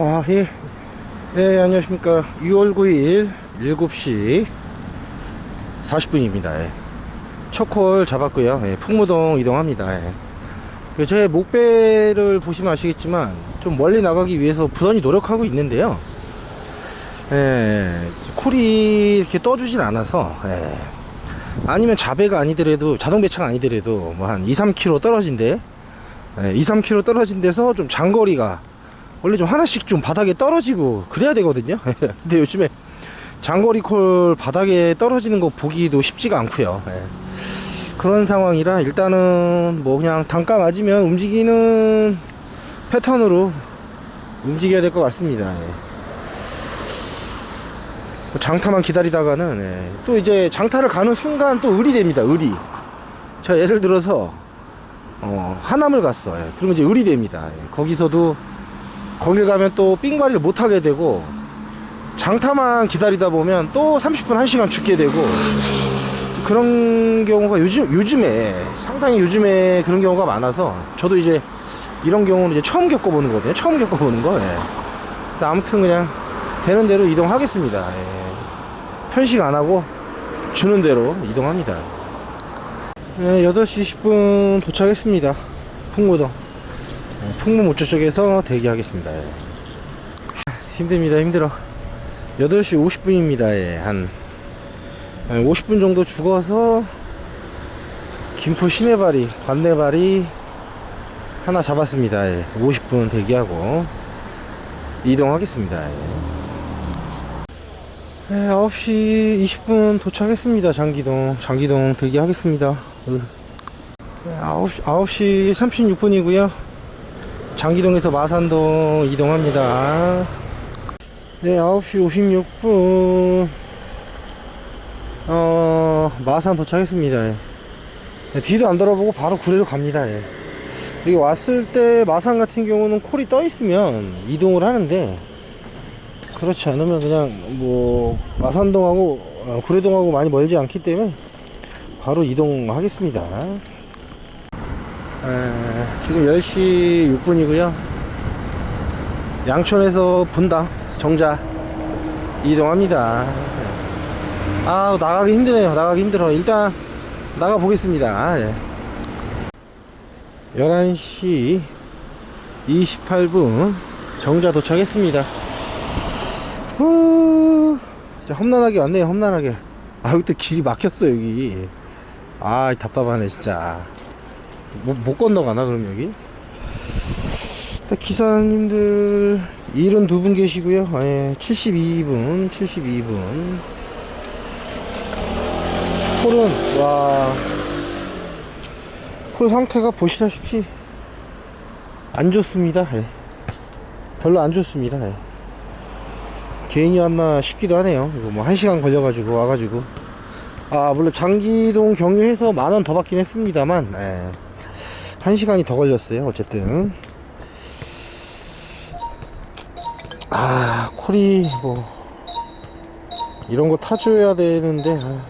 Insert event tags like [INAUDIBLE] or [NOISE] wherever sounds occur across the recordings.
아, 예. 네, 안녕하십니까. 6월 9일 7시 40분입니다. 예. 첫콜 잡았고요. 예, 풍무동 이동합니다. 예. 그 저의 목배를 보시면 아시겠지만 좀 멀리 나가기 위해서 부단히 노력하고 있는데요. 예, 콜이 이렇게 떠주진 않아서 예. 아니면 자배가 아니더라도 자동 배차가 아니더라도 뭐 한 2, 3km 떨어진데 예, 2, 3km 떨어진 데서 좀 장거리가 원래 좀 하나씩 좀 바닥에 떨어지고 그래야 되거든요. [LAUGHS] 근데 요즘에 장거리 콜 바닥에 떨어지는 거 보기도 쉽지가 않고요. 예. 그런 상황이라 일단은 뭐 그냥 단가 맞으면 움직이는 패턴으로 움직여야 될 것 같습니다. 예. 뭐 장타만 기다리다가는 예. 또 이제 장타를 가는 순간 또 을이 됩니다. 을이. 저 예를 들어서 어, 하남을 갔어. 예. 그러면 이제 을이 됩니다. 예. 거기서도 거길 가면 또 삥발이를 못 하게 되고 장타만 기다리다 보면 또 30분 1시간 죽게 되고 그런 경우가 요즘 요즘에 상당히 요즘에 그런 경우가 많아서 저도 이제 이런 경우는 이제 처음 겪어보는 거거든요. 처음 겪어보는 거. 예. 아무튼 그냥 되는 대로 이동하겠습니다. 예. 편식 안 하고 주는 대로 이동합니다. 예, 8시 10분 도착했습니다. 풍무동. 예, 풍무 모처 쪽에서 대기하겠습니다. 예. 힘듭니다. 힘들어. 8시 50분입니다. 예, 한 50분 정도 죽어서 김포 시내발이 관내발이 하나 잡았습니다. 예, 50분 대기하고 이동하겠습니다. 예. 예, 9시 20분 도착했습니다. 장기동 장기동 대기하겠습니다. 으. 예, 9시, 9시 36분이고요. 장기동에서 마산동 이동합니다. 네, 9시 56분 어, 마산 도착했습니다. 예. 네, 뒤도 안 돌아보고 바로 구례로 갑니다. 예. 여기 왔을 때 마산 같은 경우는 콜이 떠 있으면 이동을 하는데 그렇지 않으면 그냥 뭐 마산동하고 어, 구례동하고 많이 멀지 않기 때문에 바로 이동하겠습니다. 에, 지금 10시 6분이고요. 양천에서 분당 정자 이동합니다. 아 나가기 힘드네요. 나가기 힘들어. 일단 나가 보겠습니다. 예. 11시 28분 정자 도착했습니다. 후, 진짜 험난하게 왔네요. 험난하게. 아또 길이 막혔어 여기. 아 답답하네 진짜 못, 못 건너가나 그럼 여기 기사님들 72분 계시고요 예, 72분 72분 콜은 와. 콜 상태가 보시다시피 안 좋습니다. 예. 별로 안 좋습니다. 예. 개인이 왔나 싶기도 하네요. 이거 뭐한 시간 걸려가지고 와가지고 아 물론 장기동 경유해서 만 원 더 받긴 했습니다만 예. 한 시간이 더 걸렸어요. 어쨌든. 아 콜이 뭐. 이런 거 타줘야 되는데. 아.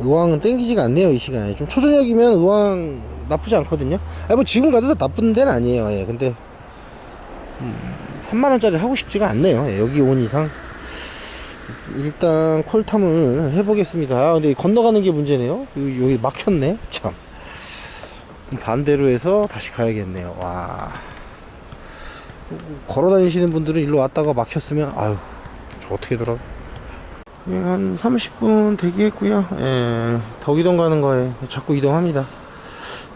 의왕은 땡기지가 않네요 이 시간에. 좀 초저녁이면 의왕 나쁘지 않거든요. 아니 뭐 지금 가도 나쁜 데는 아니에요 예. 근데 음, 3만원짜리 하고 싶지가 않네요 예, 여기 온 이상. 일단 콜탐을 해보겠습니다. 아, 근데 건너가는 게 문제네요 여기 막혔네 참 반대로 해서 다시 가야겠네요 와 걸어 다니시는 분들은 일로 왔다가 막혔으면 아유 저 어떻게 돌아 예, 한 30분 대기했고요. 예, 덕이동 가는 거에 자꾸 이동합니다.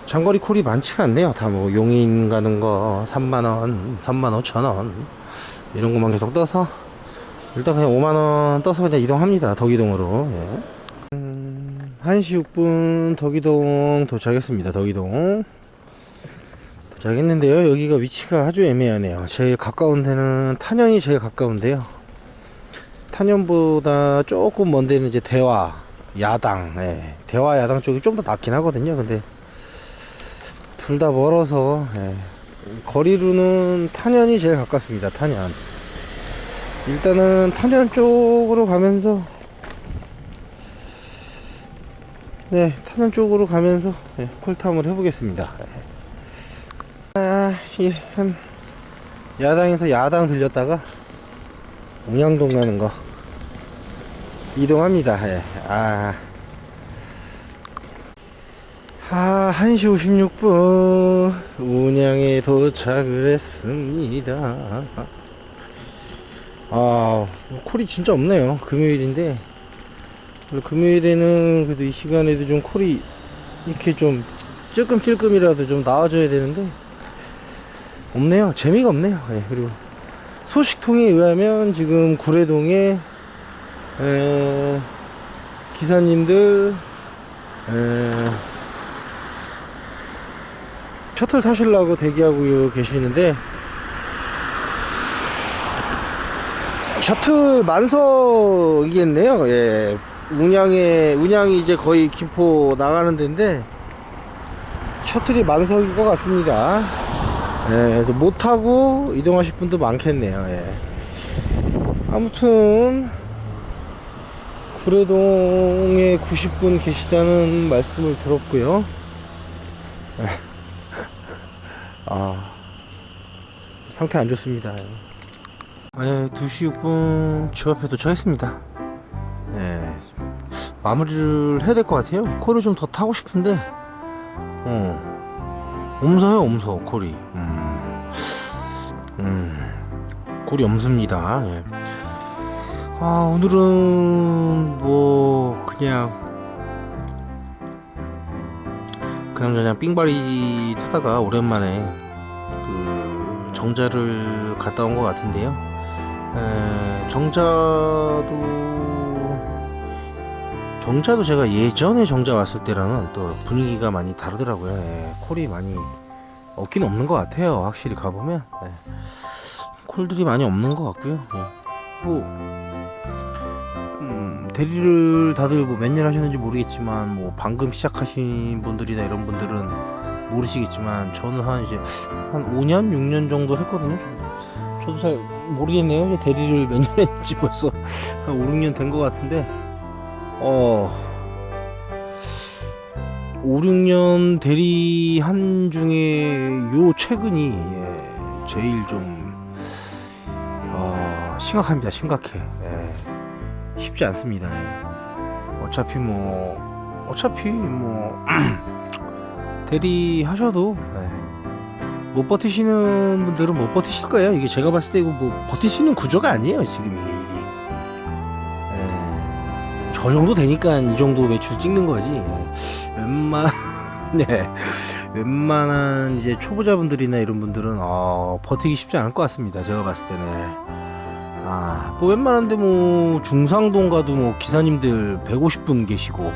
장거리 콜이 많지가 않네요. 다 뭐 용인 가는 거 3만원, 3만 5천원 이런 것만 계속 떠서 일단 그냥 5만원 떠서 그냥 이동합니다. 덕이동으로. 예. 음, 1시 6분 덕이동 도착했습니다. 덕이동. 도착했는데요. 여기가 위치가 아주 애매하네요. 제일 가까운 데는 탄현이 제일 가까운데요. 탄현보다 조금 먼 데는 이제 대화 야당 예. 대화 야당 쪽이 좀 더 낫긴 하거든요 근데 둘 다 멀어서 예. 거리로는 탄현이 제일 가깝습니다 탄현 일단은 탄현 쪽으로 가면서 네 탄현 쪽으로 가면서 예, 콜탐을 해보겠습니다 예. 아, 예, 한 야당에서 야당 들렸다가 운양동 가는 거 이동합니다. 예. 아. 아, 1시 56분 운양에 도착을 했습니다. 아, 콜이 진짜 없네요. 금요일인데 금요일에는 그래도 이 시간에도 좀 콜이 이렇게 좀 찔끔찔끔이라도 좀 나와줘야 되는데 없네요. 재미가 없네요. 예, 그리고 소식통에 의하면 지금 구례동에 에, 기사님들 에, 셔틀 타시려고 대기하고 계시는데 셔틀 만석이겠네요. 예. 운양에 운양이 이제 거의 김포 나가는 데인데 셔틀이 만석인 것 같습니다. 예, 그래서 못 타고 이동하실 분도 많겠네요. 예. 아무튼 구례동에 90분 계시다는 말씀을 들었고요. [LAUGHS] 아 상태 안 좋습니다. 네, 2시 6분 저 앞에 도착했습니다. 네, 마무리를 해야 될 것 같아요. 콜을 좀더 타고 싶은데, 어, 엄서요, 엄서, 콜이. 음, 음, 콜이 엄습니다. 예. 아, 오늘은 뭐, 그냥, 그냥 그냥 삥바리 타다가 오랜만에 그 정자를 갔다 온 것 같은데요. 에, 정자도 정자도 제가 예전에 정자 왔을 때랑은 또 분위기가 많이 다르더라고요. 예, 콜이 많이 없긴 없는 것 같아요. 확실히 가보면 예. 콜들이 많이 없는 것 같고요. 예. 뭐 음, 대리를 다들 뭐 몇 년 하셨는지 모르겠지만 뭐 방금 시작하신 분들이나 이런 분들은 모르시겠지만 저는 한 이제 한 5년 6년 정도 했거든요. 저도 잘 모르겠네요. 대리를 몇 년 했는지 벌써 한 5, 6년 된 것 같은데, 어, 5, 6년 대리 한 중에 요 최근이 예, 제일 좀, 어, 심각합니다. 심각해. 예, 쉽지 않습니다. 예. 어차피 뭐, 어차피 뭐, [CLEARS THROAT] 대리 하셔도, 예. 못 버티시는 분들은 못 버티실 거예요. 이게 제가 봤을 때 이거 뭐 버틸 수 있는 구조가 아니에요. 지금 이게. 저 정도 되니까 이 정도 매출 찍는 거지. 예. 웬만 [LAUGHS] 네. 웬만한 이제 초보자분들이나 이런 분들은 어, 버티기 쉽지 않을 것 같습니다. 제가 봤을 때는. 아, 뭐 웬만한데 뭐 중상동 가도 뭐 기사님들 150분 계시고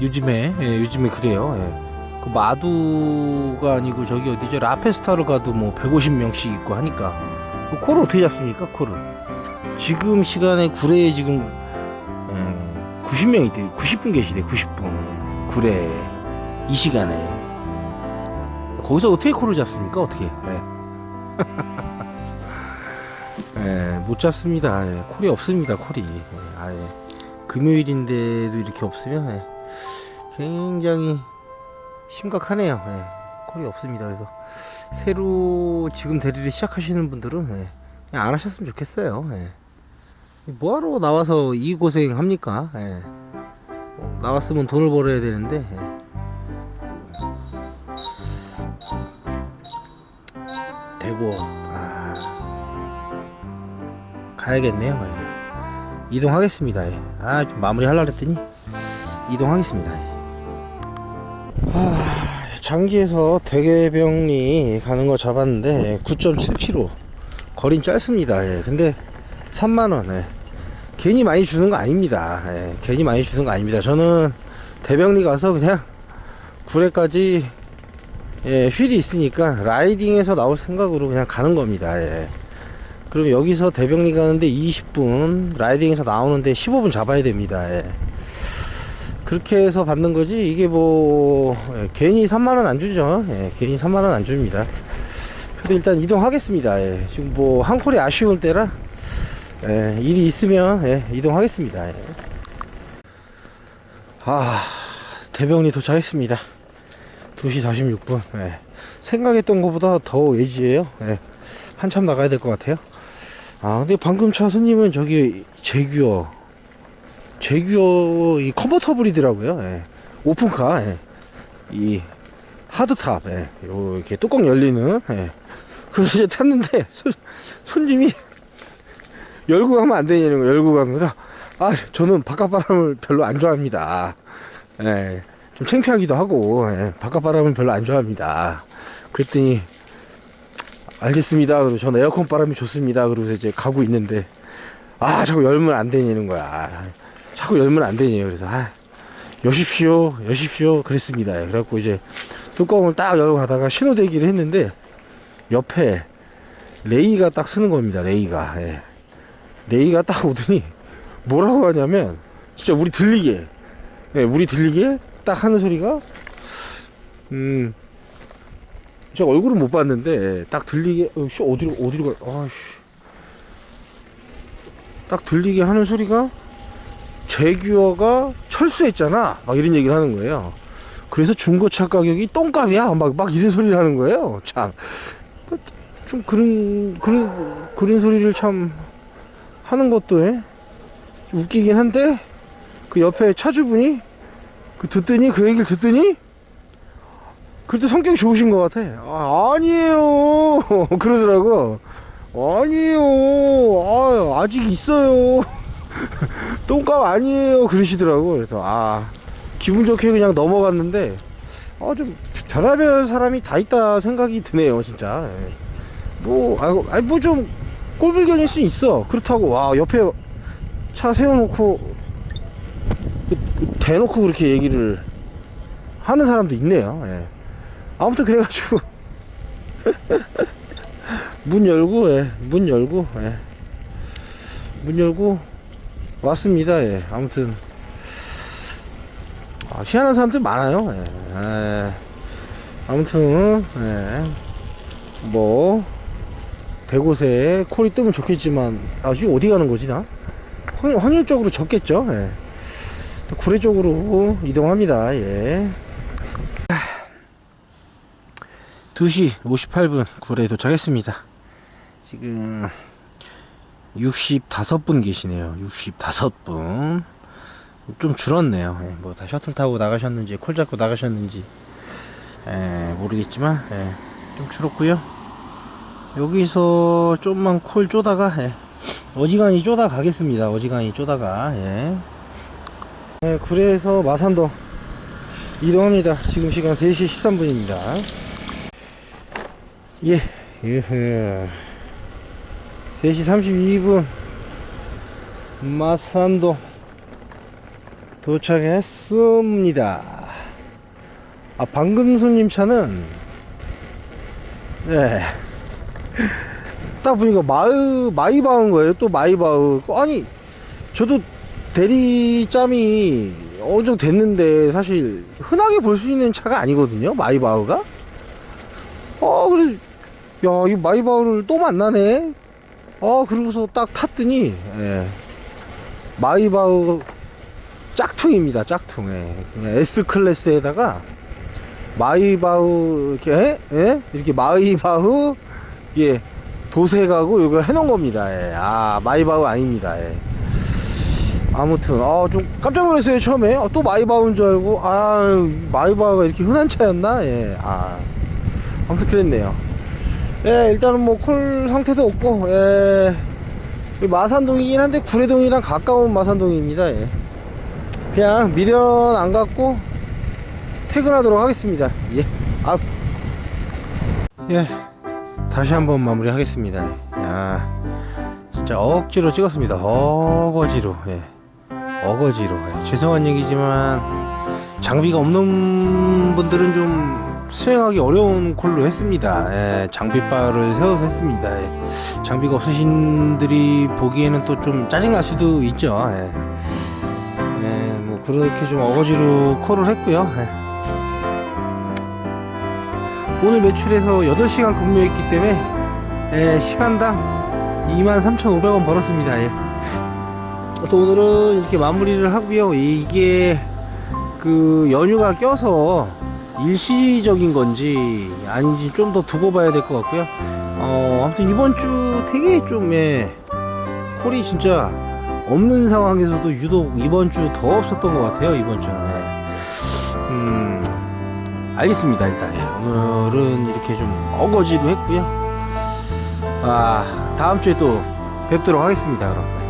요즘에 예, 요즘에 그래요. 예. 그 마두가 아니고 저기 어디죠 라페스타를 가도 뭐 150명씩 있고 하니까 그 콜을 어떻게 잡습니까 콜을 지금 시간에 구례에 지금 음, 90명이 돼 90분 계시대 90분 구례 이 시간에 거기서 어떻게 콜을 잡습니까 어떻게 예. 예, [LAUGHS] 못 잡습니다 예, 콜이 없습니다 콜이 예, 아 예 금요일인데도 이렇게 없으면 예, 굉장히 심각하네요. 예. 콜이 없습니다. 그래서 새로 지금 대리를 시작하시는 분들은 예. 안 하셨으면 좋겠어요. 예. 뭐하러 나와서 이 고생 합니까? 예. 어, 나왔으면 돈을 벌어야 되는데 예. 대구 아... 가야겠네요. 예. 이동하겠습니다. 예. 아, 좀 마무리 하려고 했더니 이동하겠습니다. 예. 아, 장기에서 대게병리 가는 거 잡았는데 9.7km 거린 짧습니다. 예. 근데 3만원 예. 괜히 많이 주는 거 아닙니다. 예. 괜히 많이 주는 거 아닙니다. 저는 대병리 가서 그냥 구례까지 예, 휠이 있으니까 라이딩에서 나올 생각으로 그냥 가는 겁니다. 예. 그럼 여기서 대병리 가는데 20분 라이딩에서 나오는데 15분 잡아야 됩니다. 예. 그렇게 해서 받는 거지 이게 뭐 예, 괜히 3만원 안 주죠 예, 괜히 3만원 안 줍니다 그래도 일단 이동하겠습니다 예, 지금 뭐 한 콜이 아쉬울 때라 예, 일이 있으면 예, 이동하겠습니다 예. 아 대병리 도착했습니다 2시 46분 예. 생각했던 것보다 더 외지에요 예. 한참 나가야 될 것 같아요. 아, 근데 방금 차 손님은 저기 제규어, 제규어 이 컨버터블이더라고요. 예. 오픈카, 예. 이 하드탑, 예. 요 이렇게 뚜껑 열리는, 예. 그래서 이제 탔는데 손, 손님이 열고 가면 안 되냐는 거 열고 가면서 아 저는 바깥 바람을 별로 안 좋아합니다. 예. 좀 창피하기도 하고 예. 바깥 바람을 별로 안 좋아합니다. 그랬더니 알겠습니다. 전 에어컨 바람이 좋습니다. 그러고서 이제 가고 있는데 아 자꾸 열면 안 되냐는 거야. 자꾸 열면 안 되냐요. 그래서 아 여십시오, 여십시오. 그랬습니다. 그래갖고 이제 뚜껑을 딱 열고 가다가 신호 대기를 했는데 옆에 레이가 딱 쓰는 겁니다. 레이가. 예. 레이가 딱 오더니 뭐라고 하냐면 진짜 우리 들리게 예, 우리 들리게 딱 하는 소리가 음 제가 얼굴은 못 봤는데 딱 들리게 어, 씨 어디로 어디로 가 아씨. 딱 들리게 하는 소리가 제규어가 철수했잖아. 막 이런 얘기를 하는 거예요. 그래서 중고차 가격이 똥값이야. 막 막 이런 소리를 하는 거예요. 참. 좀 그런 그런 그런 소리를 참 하는 것도 예? 좀 웃기긴 한데? 그 옆에 차주분이? 그 듣더니? 그 얘기를 듣더니? 그래도 성격이 좋으신 것 같아. 아, 아니에요. [LAUGHS] 그러더라고. 아니에요. 아, 아직 있어요. [LAUGHS] 똥값 아니에요. 그러시더라고. 그래서 아 기분 좋게 그냥 넘어갔는데 아 좀 별의별 사람이 다 있다 생각이 드네요 진짜. 예. 뭐 아이고 아니 뭐좀 꼴불견일 수 있어 그렇다고 와 옆에 차 세워놓고 그, 그 대놓고 그렇게 얘기를 하는 사람도 있네요 예. 아무튼 그래가지고 [LAUGHS] 문 열고 예. 문 열고 예. 문 열고 왔습니다 예. 아무튼 아, 희한한 사람들 많아요 예. 예. 아무튼 예. 뭐 대곳에 콜이 뜨면 좋겠지만 아 지금 어디 가는 거지 나? 확, 확률적으로 적겠죠? 예. 구례 쪽으로 이동합니다. 예. 2시 58분 구례에 도착했습니다. 지금 65분 계시네요. 65분. 좀 줄었네요. 예, 뭐다 셔틀 타고 나가셨는지 콜 잡고 나가셨는지 예, 모르겠지만 예, 좀 줄었고요 여기서 좀만 콜 쪼다가 예, 어지간히 쪼다 가겠습니다 어지간히 쪼다가 예. 네, 구례에서 마산동 이동합니다 지금 시간 3시 13분입니다 예 예. 3시 32분 마산동 도착했습니다 아 방금 손님 차는 네. 딱 보니까 마으 마이바우인 거예요. 또 마이바우. 아니 저도 대리짬이 어느 정도 됐는데 사실 흔하게 볼 수 있는 차가 아니거든요. 마이바우가. 어 그래 야 이 마이바우를 또 만나네. 어 그러고서 딱 탔더니 예. 마이바우 짝퉁입니다. 짝퉁. 예. 그냥 S 클래스에다가 마이바우 이렇게 예? 이렇게 마이바우 예 도색하고 이거 해놓은 겁니다. 예. 아 마이바우 아닙니다. 예. 아무튼 아 좀 깜짝 놀랐어요 처음에 아, 또 마이바우인 줄 알고 아 마이바우가 이렇게 흔한 차였나? 예. 아 아무튼 그랬네요. 예 일단은 뭐 콜 상태도 없고 예. 마산동이긴 한데 구례동이랑 가까운 마산동입니다. 예. 그냥 미련 안 갖고 퇴근하도록 하겠습니다. 예. 아. 예. 다시 한번 마무리 하겠습니다. 야. 진짜 억지로 찍었습니다. 어거지로. 예. 어거지로. 예. 죄송한 얘기지만 장비가 없는 분들은 좀 수행하기 어려운 콜로 했습니다. 예. 장비바를 세워서 했습니다. 예. 장비가 없으신들이 보기에는 또 좀 짜증날 수도 있죠. 예. 예, 뭐 그렇게 좀 어거지로 콜을 했고요. 예. 오늘 매출에서 8시간 근무했기 때문에 예, 시간당 23,500원 벌었습니다. 예. 또 오늘은 이렇게 마무리를 하고요. 이게 그 연휴가 껴서 일시적인 건지 아닌지 좀 더 두고 봐야 될 것 같고요. 어, 아무튼 이번 주 되게 좀, 예, 콜이 진짜 없는 상황에서도 유독 이번 주 더 없었던 것 같아요, 이번 주는. 예. 음, 알겠습니다, 일단. 예, 오늘은 이렇게 좀 어거지로 했고요. 아, 다음 주에 또 뵙도록 하겠습니다, 그럼.